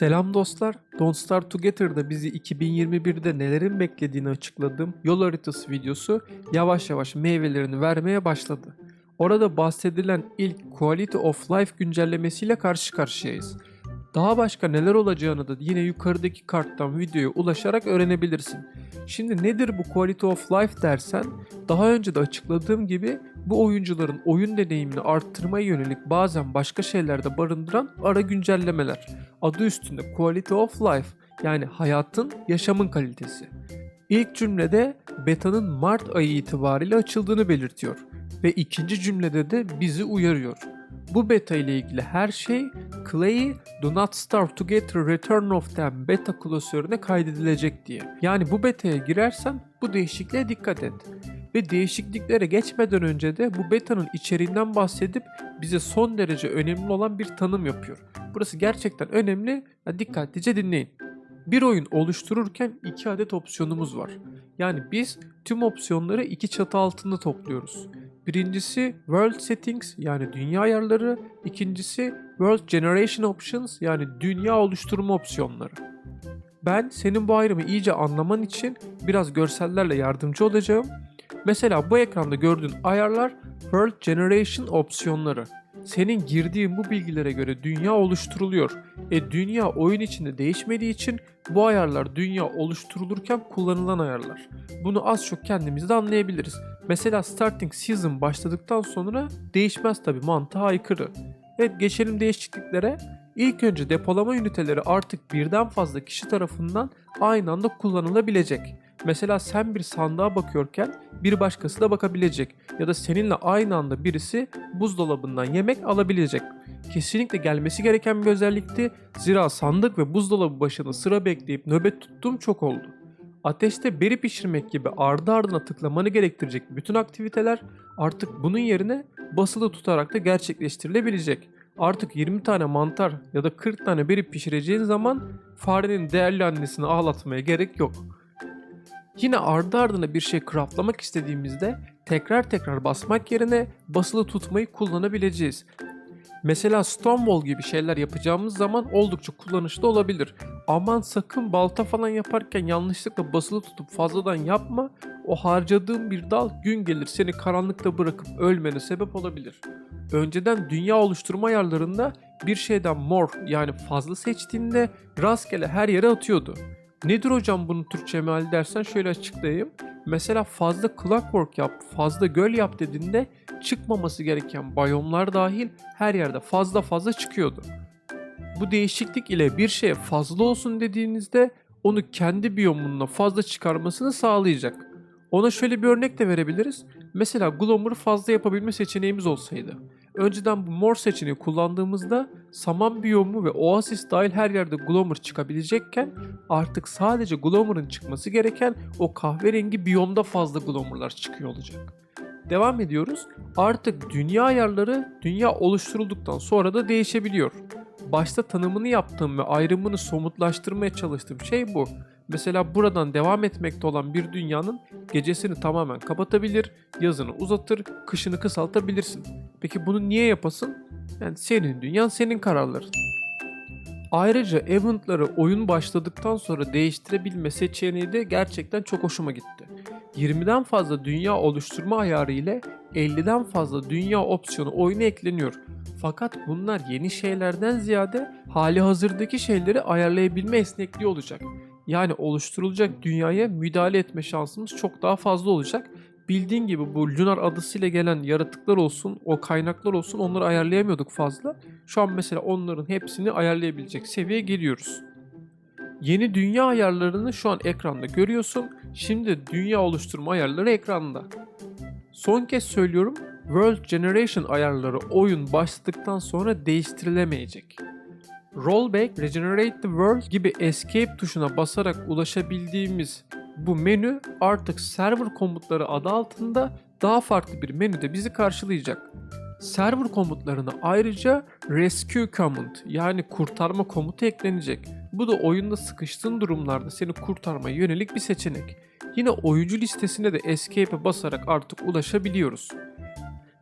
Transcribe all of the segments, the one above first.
Selam dostlar. Don't Start Together'da bizi 2021'de nelerin beklediğini açıkladığım yol haritası videosu yavaş yavaş meyvelerini vermeye başladı. Orada bahsedilen ilk Quality of Life güncellemesiyle karşı karşıyayız. Daha başka neler olacağını da yine yukarıdaki karttan videoya ulaşarak öğrenebilirsin. Şimdi nedir bu Quality of Life dersen, daha önce de açıkladığım gibi bu oyuncuların oyun deneyimini arttırmaya yönelik bazen başka şeylerde barındıran ara güncellemeler. Adı üstünde Quality of Life yani hayatın, yaşamın kalitesi. İlk cümlede betanın Mart ayı itibariyle açıldığını belirtiyor ve ikinci cümlede de bizi uyarıyor. Bu beta ile ilgili her şey Clay Do Not Starve Together Return of Them beta klasörüne kaydedilecek diye. Yani bu beta'ya girersen bu değişikliğe dikkat et. Ve değişikliklere geçmeden önce de bu beta'nın içeriğinden bahsedip bize son derece önemli olan bir tanım yapıyor. Burası gerçekten önemli. Ya dikkatlice dinleyin. Bir oyun oluştururken iki adet opsiyonumuz var. Yani biz tüm opsiyonları iki çatı altında topluyoruz. Birincisi World Settings yani dünya ayarları, ikincisi World Generation Options yani dünya oluşturma opsiyonları. Ben senin bu ayrımı iyice anlaman için biraz görsellerle yardımcı olacağım. Mesela bu ekranda gördüğün ayarlar World Generation opsiyonları. Senin girdiğin bu bilgilere göre dünya oluşturuluyor. E dünya oyun içinde değişmediği için bu ayarlar dünya oluşturulurken kullanılan ayarlar. Bunu az çok kendimiz de anlayabiliriz. Mesela Starting Season başladıktan sonra değişmez tabi mantığa aykırı. Evet geçelim değişikliklere. İlk önce depolama üniteleri artık birden fazla kişi tarafından aynı anda kullanılabilecek. Mesela sen bir sandığa bakıyorken bir başkası da bakabilecek ya da seninle aynı anda birisi buzdolabından yemek alabilecek. Kesinlikle gelmesi gereken bir özellikti. Zira sandık ve buzdolabı başına sıra bekleyip nöbet tuttuğum çok oldu. Ateşte beri pişirmek gibi ardı ardına tıklamanı gerektirecek bütün aktiviteler artık bunun yerine basılı tutarak da gerçekleştirilebilecek. Artık 20 tane mantar ya da 40 tane beri pişireceğin zaman farenin değerli annesini ağlatmaya gerek yok. Yine ardı ardına bir şey craftlamak istediğimizde tekrar tekrar basmak yerine basılı tutmayı kullanabileceğiz. Mesela Stonewall gibi şeyler yapacağımız zaman oldukça kullanışlı olabilir. Aman sakın balta falan yaparken yanlışlıkla basılı tutup fazladan yapma. O harcadığın bir dal gün gelir seni karanlıkta bırakıp ölmene sebep olabilir. Önceden dünya oluşturma ayarlarında bir şeyden more yani fazla seçtiğinde rastgele her yere atıyordu. Nedir hocam bunun Türkçe meali dersen şöyle açıklayayım. Mesela fazla clockwork yap, fazla göl yap dediğinde çıkmaması gereken bayomlar dahil her yerde fazla fazla çıkıyordu. Bu değişiklik ile bir şeye fazla olsun dediğinizde onu kendi biyomununa fazla çıkarmasını sağlayacak. Ona şöyle bir örnek de verebiliriz. Mesela Glommer'ı fazla yapabilme seçeneğimiz olsaydı. Önceden bu mor seçeneği kullandığımızda saman biyomu ve oasis dahil her yerde Glommer çıkabilecekken artık sadece Glommer'ın çıkması gereken o kahverengi biyomda fazla Glommer'lar çıkıyor olacak. Devam ediyoruz. Artık dünya ayarları dünya oluşturulduktan sonra da değişebiliyor. Başta tanımını yaptığım ve ayrımını somutlaştırmaya çalıştığım şey bu. Mesela buradan devam etmekte olan bir dünyanın gecesini tamamen kapatabilir, yazını uzatır, kışını kısaltabilirsin. Peki bunu niye yapasın? Yani senin dünyan senin kararların. Ayrıca eventları oyun başladıktan sonra değiştirebilme seçeneği de gerçekten çok hoşuma gitti. 20'den fazla dünya oluşturma ayarı ile 50'den fazla dünya opsiyonu oyuna ekleniyor. Fakat bunlar yeni şeylerden ziyade hali hazırdaki şeyleri ayarlayabilme esnekliği olacak. Yani oluşturulacak dünyaya müdahale etme şansımız çok daha fazla olacak. Bildiğin gibi bu Lunar adasıyla gelen yaratıklar olsun, o kaynaklar olsun onları ayarlayamıyorduk fazla. Şu an mesela onların hepsini ayarlayabilecek seviyeye geliyoruz. Yeni dünya ayarlarını şu an ekranda görüyorsun. Şimdi dünya oluşturma ayarları ekranda. Son kez söylüyorum. World Generation ayarları oyun başladıktan sonra değiştirilemeyecek. Rollback, Regenerate the World gibi Escape tuşuna basarak ulaşabildiğimiz bu menü artık server komutları adı altında daha farklı bir menüde bizi karşılayacak. Server komutlarına ayrıca Rescue Command yani kurtarma komutu eklenecek. Bu da oyunda sıkıştığın durumlarda seni kurtarmaya yönelik bir seçenek. Yine oyuncu listesine de Escape'e basarak artık ulaşabiliyoruz.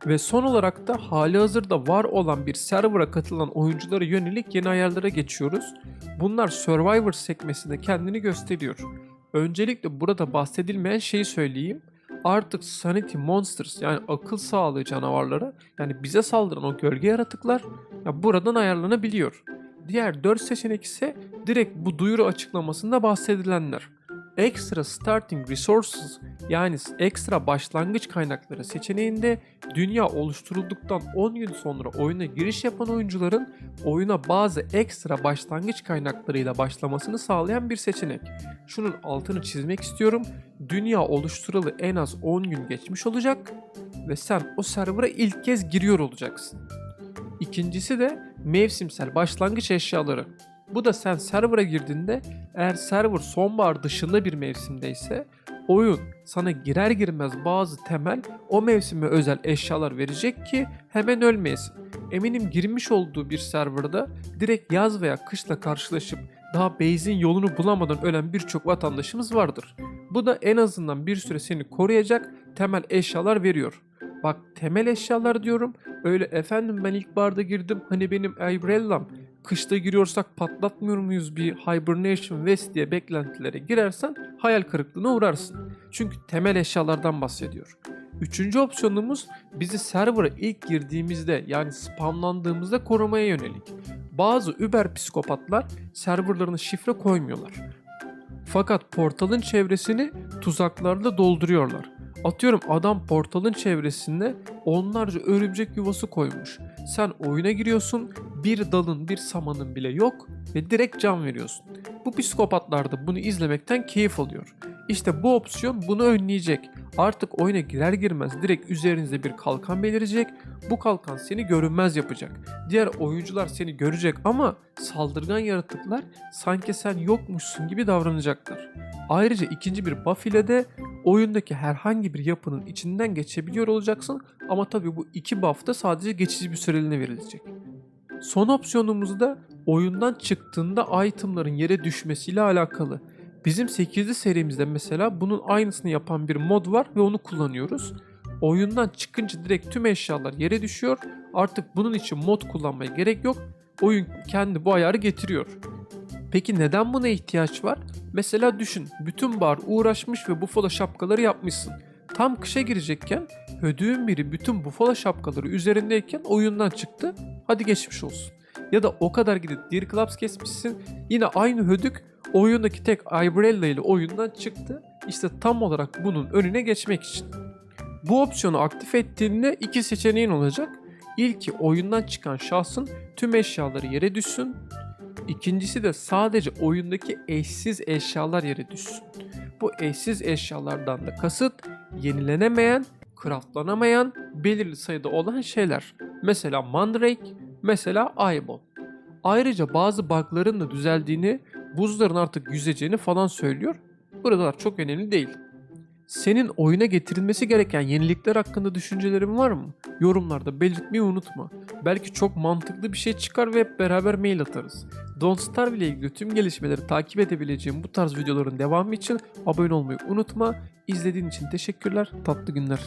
Ve son olarak da hali hazırda var olan bir server'a katılan oyunculara yönelik yeni ayarlara geçiyoruz. Bunlar Survivor sekmesinde kendini gösteriyor. Öncelikle burada bahsedilmeyen şeyi söyleyeyim. Artık Sanity Monsters yani akıl sağlığı canavarları yani bize saldıran o gölge yaratıklar ya buradan ayarlanabiliyor. Diğer 4 seçenek ise direkt bu duyuru açıklamasında bahsedilenler. Extra Starting Resources yani ekstra başlangıç kaynakları seçeneğinde dünya oluşturulduktan 10 gün sonra oyuna giriş yapan oyuncuların oyuna bazı ekstra başlangıç kaynaklarıyla başlamasını sağlayan bir seçenek. Şunun altını çizmek istiyorum. Dünya oluşturalı en az 10 gün geçmiş olacak ve sen o server'a ilk kez giriyor olacaksın. İkincisi de mevsimsel başlangıç eşyaları. Bu da sen server'a girdiğinde eğer server sonbahar dışında bir mevsimdeyse oyun sana girer girmez bazı temel o mevsime özel eşyalar verecek ki hemen ölmeyesin. Eminim girmiş olduğu bir serverda direkt yaz veya kışla karşılaşıp daha base'in yolunu bulamadan ölen birçok vatandaşımız vardır. Bu da en azından bir süre seni koruyacak temel eşyalar veriyor. Bak temel eşyalar diyorum. Öyle efendim ben ilk barda girdim hani benim Umbrellam kışta giriyorsak patlatmıyor muyuz bir Hibernation West diye beklentilere girersen hayal kırıklığına uğrarsın. Çünkü temel eşyalardan bahsediyor. Üçüncü opsiyonumuz bizi server'a ilk girdiğimizde yani spamlandığımızda korumaya yönelik. Bazı über psikopatlar serverlarına şifre koymuyorlar. Fakat portalın çevresini tuzaklarla dolduruyorlar. Atıyorum adam portalın çevresinde onlarca örümcek yuvası koymuş. Sen oyuna giriyorsun, bir dalın bir samanın bile yok ve direkt can veriyorsun. Bu psikopatlar da bunu izlemekten keyif alıyor. İşte bu opsiyon bunu önleyecek. Artık oyuna girer girmez direkt üzerinizde bir kalkan belirecek. Bu kalkan seni görünmez yapacak. Diğer oyuncular seni görecek ama saldırgan yaratıklar sanki sen yokmuşsun gibi davranacaklar. Ayrıca ikinci bir buff ile de oyundaki herhangi bir yapının içinden geçebiliyor olacaksın ama tabii bu iki buff da sadece geçici bir süreliğine verilecek. Son opsiyonumuz da oyundan çıktığında itemların yere düşmesiyle alakalı. Bizim 8'li serimizde mesela bunun aynısını yapan bir mod var ve onu kullanıyoruz. Oyundan çıkınca direkt tüm eşyalar yere düşüyor. Artık bunun için mod kullanmaya gerek yok. Oyun kendi bu ayarı getiriyor. Peki neden buna ihtiyaç var? Mesela düşün, bütün bar uğraşmış ve bufalo şapkaları yapmışsın. Tam kışa girecekken hödüğün biri bütün bufalo şapkaları üzerindeyken oyundan çıktı. Hadi geçmiş olsun. Ya da o kadar gidip Deer Clubs kesmişsin. Yine aynı hödük oyundaki tek Ibrella ile oyundan çıktı. İşte tam olarak bunun önüne geçmek için. Bu opsiyonu aktif ettiğinde iki seçeneğin olacak. İlki oyundan çıkan şahsın tüm eşyaları yere düşsün. İkincisi de sadece oyundaki eşsiz eşyalar yere düşsün. Bu eşsiz eşyalardan da kasıt yenilenemeyen, craftlanamayan, belirli sayıda olan şeyler. Mesela Mandrake, mesela Eyeball. Ayrıca bazı bug'ların da düzeldiğini, buzların artık yüzeceğini falan söylüyor. Buralar çok önemli değil. Senin oyuna getirilmesi gereken yenilikler hakkında düşüncelerin var mı? Yorumlarda belirtmeyi unutma. Belki çok mantıklı bir şey çıkar ve hep beraber mail atarız. Don't Starve ile ilgili tüm gelişmeleri takip edebileceğim bu tarz videoların devamı için abone olmayı unutma. İzlediğin için teşekkürler. Tatlı günler.